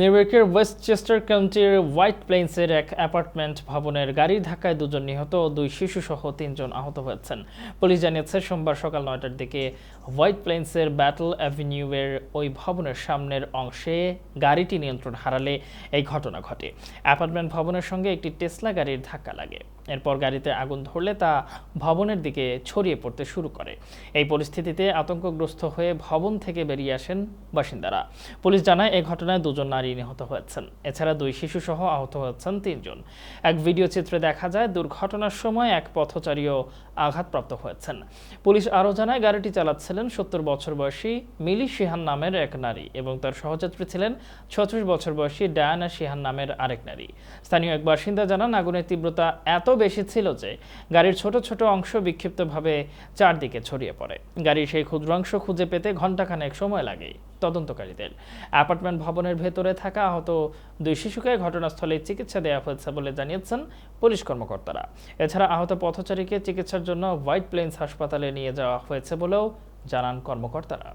New ইয়র্কের Westchester কাউন্টির white প্লেন্সের এক অ্যাপার্টমেন্ট ভবনের গাড়ির ধাক্কায় দুজন নিহত ও দুই শিশুসহ তিনজন আহত হয়েছেন। পুলিশ জানিয়েছে, সোমবার সকাল নয়টার দিকে হোয়াইট প্লেন্সের ব্যাটল অ্যাভিনিউয়ের ওই ভবনের সামনের অংশে গাড়িটি নিয়ন্ত্রণ হারালে এই ঘটনা ঘটে। অ্যাপার্টমেন্ট ভবনের সঙ্গে একটি টেসলা গাড়ির ধাক্কা লাগে। এরপর গাড়িতে আগুন ধরলে তা ভবনের দিকে ছড়িয়ে পড়তে শুরু করে। এই পরিস্থিতিতে আতঙ্কগ্রস্ত হয়ে ভবন থেকে বেরিয়ে আসেন বাসিন্দারা। পুলিশ জানায় এই ঘটনায় দুজন নারী নিহত হয়েছেন। এছাড়া দুই শিশুসহ আহত হয়েছেন তিনজন। এক ভিডিও চিত্রে দেখা যায়, দুর্ঘটনার সময় এক পথচারীও আঘাতপ্রাপ্ত হয়েছেন। পুলিশ আরও জানায়, গাড়িটি চালাচ্ছিলেন সত্তর বছর বয়সী মিলি সিহান নামের এক নারী এবং তার সহযাত্রী ছিলেন ছত্রিশ বছর বয়সী ডায়ানা সিহান নামের আরেক নারী। স্থানীয় এক বাসিন্দা জানান, আগুনের তীব্রতা এত বেশি ছিল যে গাড়ির ছোট ছোট অংশ বিক্ষিপ্তভাবে চারদিকে ছড়িয়ে পড়ে। গাড়ির সেই ক্ষুদ্রাংশ খুঁজে পেতে ঘণ্টাখানেক সময় লাগে। তদন্তকারীদের। অ্যাপার্টমেন্ট ভবনের ভেতরে থাকা আহত দুই শিশুকে ঘটনাস্থলে চিকিৎসা দেওয়া হয়েছে বলে জানিয়েছেন পুলিশ কর্মকর্তারা। এছাড়া আহত পথচারীকে চিকিৎসার জন্য হোয়াইট প্লেন্স হাসপাতালে নিয়ে যাওয়া হয়েছে বলেও জানান কর্মকর্তারা।